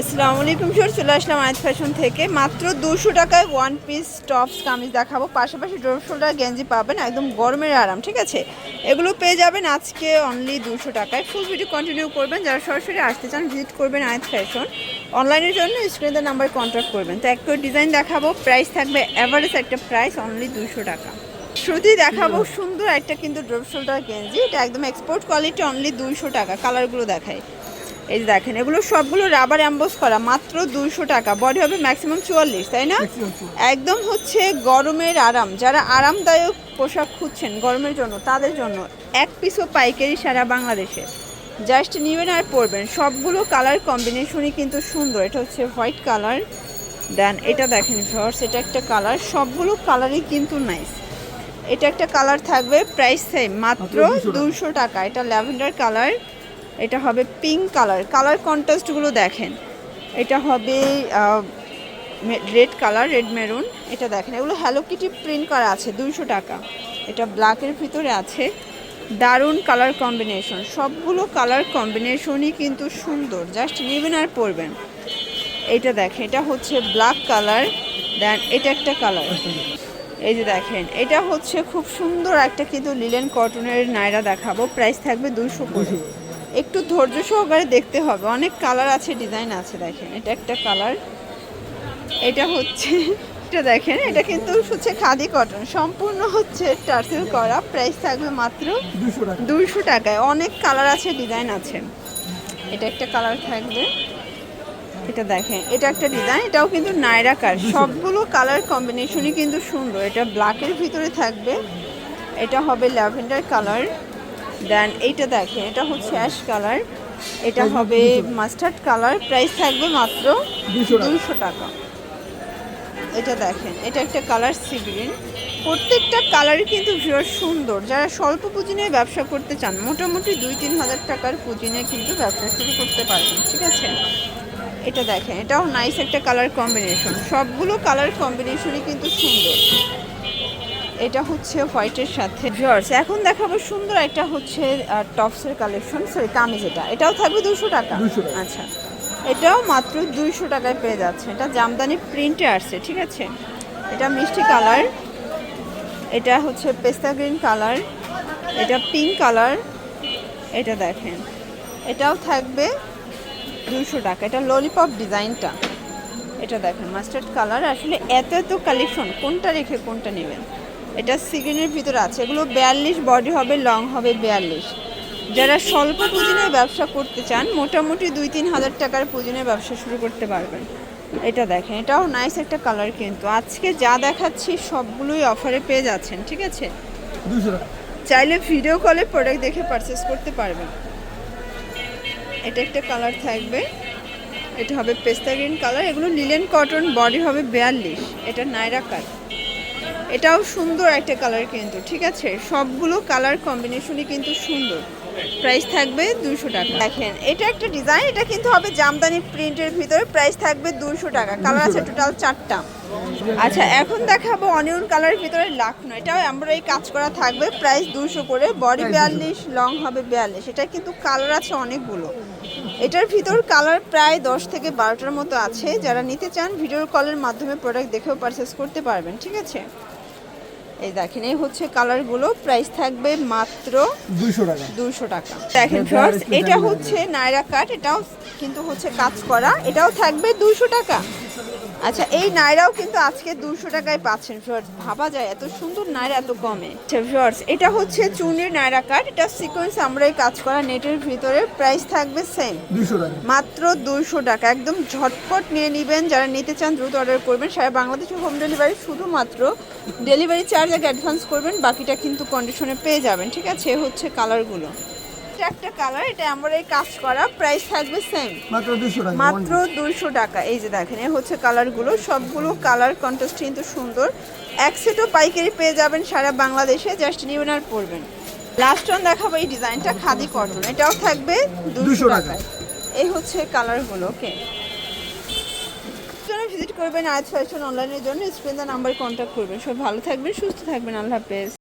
আসসালামু আলাইকুম স্যার চলে আসলাম আয়াত ফ্যাশন থেকে। মাত্র দুশো টাকায় ওয়ান পিস টপস কামিজ দেখাবো। পাশাপাশি ড্রপ শোল্ডার গেঞ্জি পাবেন, একদম গরমের আরাম, ঠিক আছে? এগুলো পেয়ে যাবেন আজকে অনলি দুশো টাকায়। ফুল ভিডিও কন্টিনিউ করবেন, যারা সরাসরি আসতে চান ভিজিট করবেন আয়াত ফ্যাশন। অনলাইনের জন্য স্ক্রিনের নাম্বার কন্ট্যাক্ট করবেন। তো এক করে ডিজাইন দেখাবো প্রাইস থাকবে অ্যাভারেজ একটা প্রাইস অনলি দুশো টাকা। শুরুতেই দেখাবো সুন্দর একটা কিন্তু ড্রপ শোল্ডার গেঞ্জি, এটা একদম এক্সপোর্ট কোয়ালিটি অনলি দুইশো টাকা কালারগুলো দেখায় এই দেখেন এগুলো সবগুলো রাবার অ্যাম্বোস করা মাত্র দুইশো টাকা। বডি হবে ম্যাক্সিমাম চুয়াল্লিশ তাই না? একদম হচ্ছে গরমের আরাম। যারা আরামদায়ক পোশাক খুঁজছেন গরমের জন্য তাদের জন্য এক পিসও পাইকারি সারা বাংলাদেশে। জাস্ট নিবেন আর পরবেন। সবগুলো কালার কম্বিনেশনই কিন্তু সুন্দর। এটা হচ্ছে হোয়াইট কালার দেন এটা দেখেন ভিউয়ার্স এটা একটা কালার সবগুলো কালারই কিন্তু নাইস এটা একটা কালার থাকবে প্রাইস সেম মাত্র দুশো টাকা। এটা ল্যাভেন্ডার কালার এটা হবে পিঙ্ক কালার কালার কন্ট্রাস্টগুলো দেখেন। এটা হবে রেড কালার রেড মেরুন এটা দেখেন। এগুলো হ্যালো কিটি প্রিন্ট করা আছে, দুইশো টাকা। এটা ব্ল্যাকের ভিতরে আছে। দারুণ কালার কম্বিনেশন সবগুলো কালার কম্বিনেশনই কিন্তু সুন্দর। জাস্ট নেবেন আর পরবেন। এটা দেখেন, এটা হচ্ছে ব্ল্যাক কালার দেন এটা একটা কালার এই যে দেখেন, এটা হচ্ছে খুব সুন্দর একটা কিন্তু লিলেন কটনের নাইরা দেখাবো। প্রাইস থাকবে দুশো করে। একটু ধৈর্য সহকারে দেখতে হবে। অনেক কালার আছে ডিজাইন আছে দেখেন। এটা একটা কালার এটা হচ্ছে এটা দেখেন এটা কিন্তু হচ্ছে খাদি কটন সম্পূর্ণ হচ্ছে টার্সেল করা। প্রাইস থাকবে মাত্র দুশো দুইশো টাকায়। অনেক কালার আছে ডিজাইন আছে। এটা একটা কালার থাকবে। এটা দেখেন এটা একটা ডিজাইন এটাও কিন্তু নাইরা কার সবগুলো কালার কম্বিনেশনই কিন্তু সুন্দর। এটা ব্ল্যাকের ভিতরে থাকবে। এটা হবে ল্যাভেন্ডার কালার দেন এইটা দেখেন এটা হচ্ছে অ্যাশ কালার এটা হবে মাস্টার্ড কালার প্রাইস থাকবে মাত্র দুশো টাকা। দুইশো টাকা। এটা দেখেন এটা একটা কালার সি গ্রিন। প্রত্যেকটা কালারই কিন্তু ভিউয়ার সুন্দর। যারা স্বল্প পুঁজি নিয়ে ব্যবসা করতে চান মোটামুটি দুই তিন হাজার টাকার পুঁজি নিয়ে কিন্তু ব্যবসা শুরু করতে পারবেন ঠিক আছে? এটা দেখেন এটাও নাইস একটা কালার কম্বিনেশন সবগুলো কালার কম্বিনেশনই কিন্তু সুন্দর। এটা হচ্ছে হোয়াইটের সাথে। ভিউয়ার্স এখন দেখাবো সুন্দর একটা হচ্ছে টপসের কালেকশন সরি কামিজ এটা এটাও থাকবে দুশো টাকা? 200 টাকা। আচ্ছা। এটাও মাত্র দুইশো টাকায় পেয়ে যাচ্ছে। এটা জামদানি প্রিন্টে আসছে ঠিক আছে? এটা মিষ্টি কালার। এটা হচ্ছে পেস্তা গ্রিন কালার। এটা পিঙ্ক কালার। এটা দেখেন। এটাও থাকবে দুশো টাকা। এটা ললিপপ ডিজাইনটা এটা দেখেন মাস্টার্ড কালার। আসলে এত এত কালেকশন কোনটা রেখে কোনটা নেবেন? এটা সিগ্রিনের ভিতরে আছে। এগুলো বিয়াল্লিশ বডি হবে লং হবে বিয়াল্লিশ। যারা স্বল্প পুঁজি নিয়ে ব্যবসা করতে চান মোটামুটি দুই তিন হাজার টাকার পুঁজি নিয়ে ব্যবসা শুরু করতে পারবেন। এটা দেখেন এটাও নাইস একটা কালার কিন্তু। আজকে যা দেখাচ্ছি সবগুলোই অফারে পেয়ে যাচ্ছেন ঠিক আছে? চাইলে ভিডিও কলে প্রোডাক্ট দেখে পারচেস করতে পারবেন। এটা একটা কালার থাকবে। এটা হবে পেস্তা গ্রিন কালার এগুলো লিলেন কটন বডি হবে বিয়াল্লিশ। এটা নাইরা কাট এটাও সুন্দর একটা কালার কিন্তু ঠিক আছে? সবগুলো কালার কম্বিনেশনই কিন্তু সুন্দর। প্রাইস থাকবে দুশো টাকা। দেখেন এটা একটা ডিজাইন এটা কিন্তু হবে জামদানি প্রিন্টের ভিতরে প্রাইস থাকবে দুশো টাকা। কালার আছে টোটাল চারটা। আচ্ছা এখন দেখাবো অনিয়ন কালারের ভিতরে লাখনো এটাও আমরা এই কাজ করা থাকবে প্রাইস দুশো করে। বডি বিয়াল্লিশ লং হবে বিয়াল্লিশ। এটা কিন্তু কালার আছে অনেকগুলো। এটার ভিতর কালার প্রায় দশ থেকে বারোটার মতো আছে। যারা নিতে চান ভিডিও কলের মাধ্যমে প্রোডাক্ট দেখেও পারচেস করতে পারবেন ঠিক আছে? এই দেখেন এই হচ্ছে কালারগুলো প্রাইস থাকবে মাত্র দুশো টাকা। দুশো টাকা। দেখেন এটা হচ্ছে নায়রা কাট এটাও কিন্তু হচ্ছে কাজ করা। এটাও থাকবে দুশো টাকা। আচ্ছা এই নায়রাও কিন্তু আজকে দুশো টাকায় পাচ্ছেন ভাবা যায় এত সুন্দর নায়রা এত কমে। আচ্ছা এটা হচ্ছে চুনের নায়রা কাট এটা সিকোয়েন্স আমরাই কাজ করা নেটের ভিতরে। প্রাইস থাকবে সেম দুশো টাকা। মাত্র দুইশো টাকা। একদম ঝটপট নিয়ে নেবেন। যারা নিতে চান দ্রুত অর্ডার করবেন। সারা বাংলাদেশে হোম ডেলিভারি শুধুমাত্র ডেলিভারি চার্জ আগে অ্যাডভান্স করবেন। বাকিটা কিন্তু কন্ডিশনে পেয়ে যাবেন। ঠিক আছে হচ্ছে কালারগুলো এটা একটা কালার এটা আমরা এই কাজ করা প্রাইস থাকবে সেম মাত্র দুশো টাকা মাত্র দুইশো টাকা। এই যে দেখেন এই হচ্ছে কালারগুলো। সবগুলো কালার কন্ট্রাস্ট কিন্তু সুন্দর। এক সেটও পাইকারি পেয়ে যাবেন সারা বাংলাদেশে জাস্ট নিবেন আর পরবেন। লাস্ট ওয়ান দেখাবো এই ডিজাইনটা খাদি কটন এটাও থাকবে দুশো 200 টাকা। এই হচ্ছে কালারগুলো ওকে ভিজিট করবেন আজ ফ্যাশন অনলাইনের জন্য স্ক্রিন নাম্বার কন্ট্যাক্ট করবেন। সব ভালো থাকবেন সুস্থ থাকবেন। আল্লাহ হাফেজ।